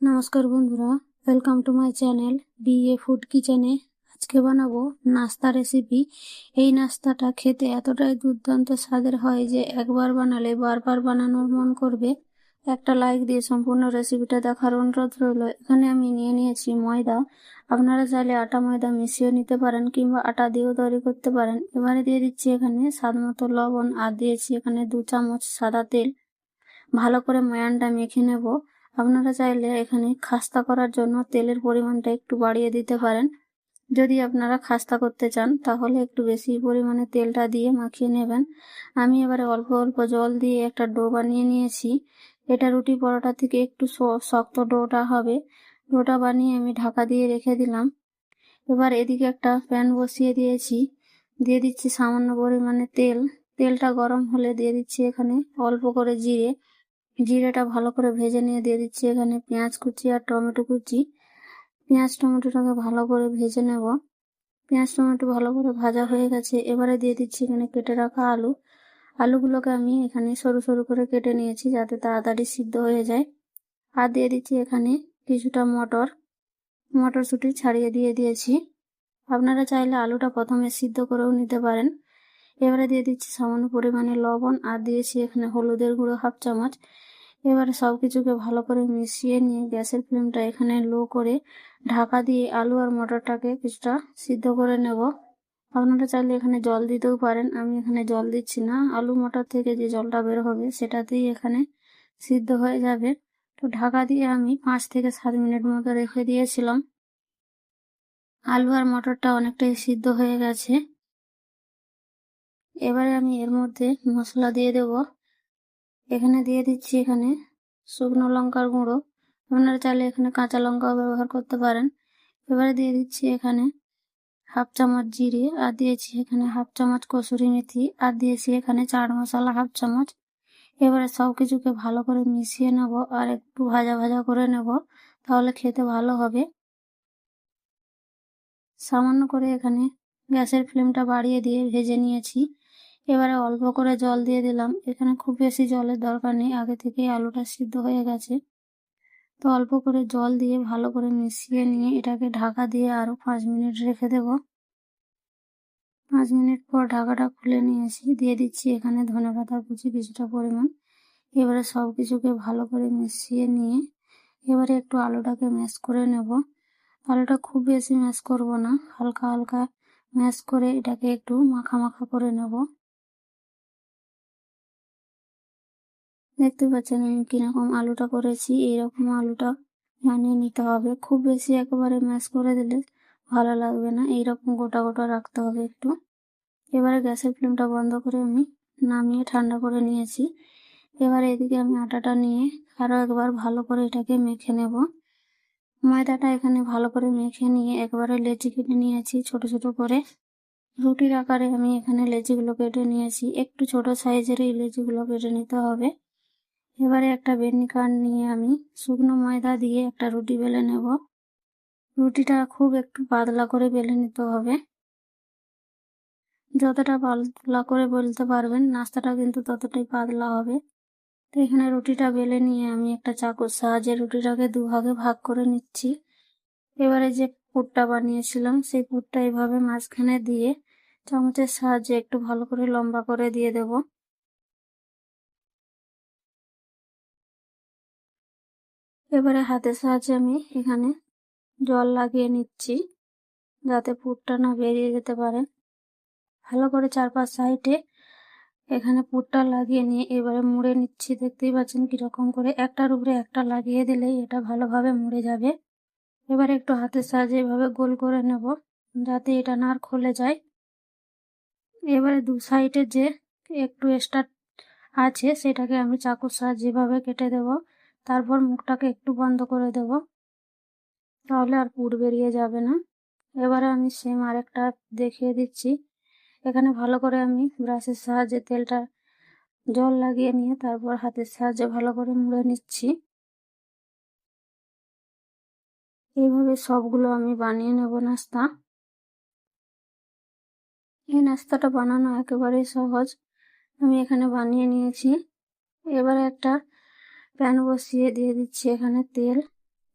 নমস্কার বন্ধুরা welcome to my channel BA food কিচেনে আজকে বানাবো নাস্তা রেসিপি এই নাস্তাটা খেতে এতটাই দুর্দান্ত স্বাদের হয় যে একবার বানালে বারবার বানানোর মন করবে। একটা লাইক দিয়ে সম্পূর্ণ রেসিপিটা দেখার অনুরোধ রইল। এখানে আমি নিয়ে নিয়েছি ময়দা। আপনারা চাইলে আটা ময়দা মিশিয়ে নিতে পারেন কিংবা আটা দিয়েও তৈরি করতে পারেন। এবারে দিয়ে দিচ্ছি এখানে স্বাদ মতো লবণ আর দিয়েছি এখানে দু চামচ সাদা তেল। ভালো করে ময়ানটা মেখে নেব। আপনারা চাইলে এখানে খাস্তা করার জন্য তেলের পরিমাণটা একটু বাড়িয়ে দিতে পারেন। যদি আপনারা খাস্তা করতে চান, তাহলে একটু বেশি পরিমাণে তেলটা দিয়ে মাখিয়ে নেবেন। আমি এবারে অল্প অল্প জল দিয়ে একটা ডো বানিয়ে নিয়েছি। এটা রুটি পরোটা থেকে একটু শক্ত ডোটা হবে। ডোটা বানিয়ে আমি ঢাকা দিয়ে রেখে দিলাম। এবার এদিকে একটা প্যান বসিয়ে দিয়েছি। দিয়ে দিচ্ছি সামান্য পরিমাণে তেল। তেলটা গরম হলে দিয়ে দিচ্ছি এখানে অল্প করে জিরে। জিরেটা ভালো করে ভেজে নিয়ে দিয়ে দিচ্ছি এখানে পেঁয়াজ কুচি আর টমেটো কুচি। পেঁয়াজ টমেটোটাকে ভালো করে ভেজে নেব। পেঁয়াজ টমেটো ভালো করে ভাজা হয়ে গেছে। এবারে দিয়ে দিচ্ছি এখানে কেটে রাখা আলু। আলুগুলোকে আমি এখানে সরু সরু করে কেটে নিয়েছি যাতে তাড়াতাড়ি সিদ্ধ হয়ে যায়। আর দিয়ে দিচ্ছি এখানে কিছুটা মটর। মটরশুঁটি ছাড়িয়ে দিয়ে দিয়েছি। আপনারা চাইলে আলুটা প্রথমে সিদ্ধ করেও নিতে পারেন। এবারে দিয়ে দিচ্ছি সামান্য পরিমাণে লবণ আর দিয়েছি এখানে হলুদের গুঁড়ো হাফ চামচ। এবারে সব কিছুকে ভালো করে মিশিয়ে নিয়ে গ্যাসের ফ্লেমটা এখানে লো করে ঢাকা দিয়ে আলু আর মটরটাকে কিছুটা সিদ্ধ করে নেব। আপনারা চাইলে এখানে জল দিতেও পারেন, আমি এখানে জল দিচ্ছি না। আলু মটর থেকে যে জলটা বের হবে সেটাতেই এখানে সিদ্ধ হয়ে যাবে। তো ঢাকা দিয়ে আমি পাঁচ থেকে সাত মিনিট মতো রেখে দিয়েছিলাম। আলু আর মটরটা অনেকটাই সিদ্ধ হয়ে গেছে। এবারে আমি এর মধ্যে মশলা দিয়ে দেব। এখানে দিয়ে দিচ্ছি এখানে শুকনো লঙ্কার গুঁড়ো। আপনারা চাইলে এখানে কাঁচা লঙ্কাও ব্যবহার করতে পারেন। এবারে দিয়ে দিচ্ছি এখানে হাফ চামচ জিরে আর দিয়েছি এখানে হাফ চামচ কসুরি মেথি আর দিয়েছি এখানে চাট মশলা হাফ চামচ। এবারে সব কিছুকে ভালো করে মিশিয়ে নেব আর একটু ভাজা ভাজা করে নেব তাহলে খেতে ভালো হবে। সামান্য করে এখানে গ্যাসের ফ্লেমটা বাড়িয়ে দিয়ে ভেজে নিয়েছি। এবারে অল্প করে জল দিয়ে দিলাম। এখানে খুব বেশি জলের দরকার নেই। আগে থেকেই আলুটা সিদ্ধ হয়ে গেছে। তো অল্প করে জল দিয়ে ভালো করে মিশিয়ে নিয়ে এটাকে ঢাকা দিয়ে আরও পাঁচ মিনিট রেখে দেব। পাঁচ মিনিট পর ঢাকাটা খুলে নিয়েছি। দিয়ে দিচ্ছি এখানে ধনে পাতা কুচি কিছুটা পরিমাণ। এবারে সব কিছুকে ভালো করে মিশিয়ে নিয়ে এবারে একটু আলুটাকে ম্যাশ করে নেব। আলুটা খুব বেশি ম্যাশ করব না। হালকা হালকা ম্যাশ করে এটাকে একটু মাখা মাখা করে নেব। দেখতে পাচ্ছেন আমি কীরকম আলুটা করেছি এইরকম আলুটা বানিয়ে নিতে হবে। খুব বেশি একেবারে ম্যাশ করে দিলে ভালো লাগবে না, এইরকম গোটা গোটা রাখতে হবে একটু। এবারে গ্যাসের ফ্লেমটা বন্ধ করে আমি নামিয়ে ঠান্ডা করে নিয়েছি। এবারে এদিকে আমি আটাটা নিয়ে আরও একবার ভালো করে এটাকে মেখে নেব। ময়দাটা এখানে ভালো করে মেখে নিয়ে একবারে লেচি কেটে নিয়েছি, ছোট ছোট করে। রুটির আকারে আমি এখানে লেচিগুলো কেটে নিয়েছি, একটু ছোট সাইজের এই লেচিগুলো কেটে নিতে হবে। এবারে একটা বেনি কাঠ নিয়ে আমি শুকনো ময়দা দিয়ে একটা রুটি বেলে নেব। রুটিটা খুব একটু পাতলা করে বেলে নিতে হবে। যতটা পাতলা করে বলতে পারবেন, নাস্তাটা কিন্তু ততটাই পাতলা হবে। তো এখানে রুটিটা বেলে নিয়ে আমি একটা চাকুর সাহায্যে রুটিটাকে দুভাগে ভাগ করে নিচ্ছি। এবারে যে পুরটা বানিয়েছিলাম, সেই পুরটা এভাবে মাঝখানে দিয়ে চামচের সাহায্যে একটু ভালো করে লম্বা করে দিয়ে দেবো। এবারে হাতের সাহায্যে আমি এখানে জল লাগিয়ে নিচ্ছি যাতে পুরটা না বেরিয়ে যেতে পারে। ভালো করে চারপাশ সাইডে এখানে পুরটা লাগিয়ে নিয়ে এবারে মুড়ে নিচ্ছি। দেখতেই পাচ্ছেন কীরকম করে একটার উপরে একটা লাগিয়ে দিলেই এটা ভালোভাবে মুড়ে যাবে। এবারে একটু হাতের সাহায্যে এভাবে গোল করে নেব যাতে এটা না আর খুলে যায়। এবারে দু সাইডে যে একটু এক্সট্রা আছে সেটাকে আমি চাকুর সাহায্যে এভাবে কেটে দেবো। তারপর মুখটাকে একটু বন্ধ করে দেব। তাহলে আর পুর বেরিয়ে যাবে না। এবারে আমি সেম আরেকটা দেখিয়ে দিচ্ছি। এখানে ভালো করে আমি ব্রাশের সাহায্যে তেলটা, জল লাগিয়ে নিয়ে তারপর হাতের সাহায্যে ভালো করে মুড়ে নিচ্ছি। এইভাবে সবগুলো আমি বানিয়ে নেব নাস্তা। এই নাস্তাটা বানানো একেবারেই সহজ। আমি এখানে বানিয়ে নিয়েছি। এবারে একটা প্যান বসিয়ে দিয়ে দিচ্ছি এখানে তেল।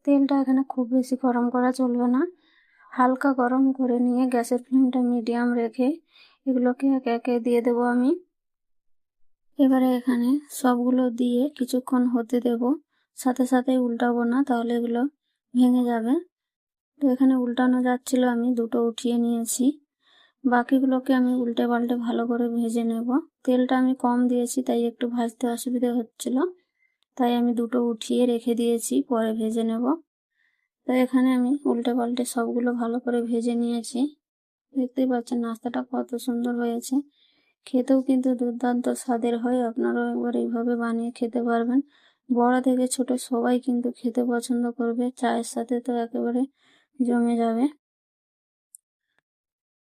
তেলটা এখানে খুব বেশি গরম করা চলবে না। হালকা গরম করে নিয়ে গ্যাসের ফ্লেমটা মিডিয়াম রেখে এগুলোকে একে একে দিয়ে দেবো আমি। এবারে এখানে সবগুলো দিয়ে কিছুক্ষণ হতে দেব। সাথে সাথে উল্টাবো না, তাহলে এগুলো ভেঙে যাবে। তো এখানে উল্টানো যাচ্ছিল, আমি দুটো উঠিয়ে নিয়েছি। বাকিগুলোকে আমি উল্টে পাল্টে ভালো করে ভেজে নেব। তেলটা আমি কম দিয়েছি, তাই একটু ভাজতে অসুবিধে হচ্ছিল। তাই আমি দুটো উঠিয়ে রেখে দিয়েছি, পরে ভেজে নেব। তো এখানে আমি উল্টে পাল্টে সবগুলো ভালো করে ভেজে নিয়েছি। দেখতেই পাচ্ছেন নাস্তাটা কত সুন্দর হয়েছে। খেতেও কিন্তু দুর্দান্ত স্বাদের হয়, আপনারাও একবার এইভাবে বানিয়ে খেতে পারবেন। বড় থেকে ছোট সবাই কিন্তু খেতে পছন্দ করবে, চায়ের সাথে তো একেবারে জমে যাবে।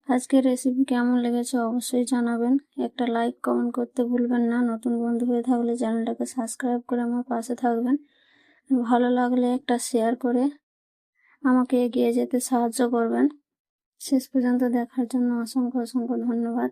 আজকের রেসিপি কেমন লেগেছে অবশ্যই জানাবেন। একটা লাইক কমেন্ট করতে ভুলবেন না। নতুন বন্ধু হয়ে থাকলে চ্যানেলটাকে সাবস্ক্রাইব করে আমার পাশে থাকবেন। ভালো লাগলে একটা শেয়ার করে আমাকে এগিয়ে যেতে সাহায্য করবেন। শেষ পর্যন্ত দেখার জন্য অসংখ্য অসংখ্য ধন্যবাদ।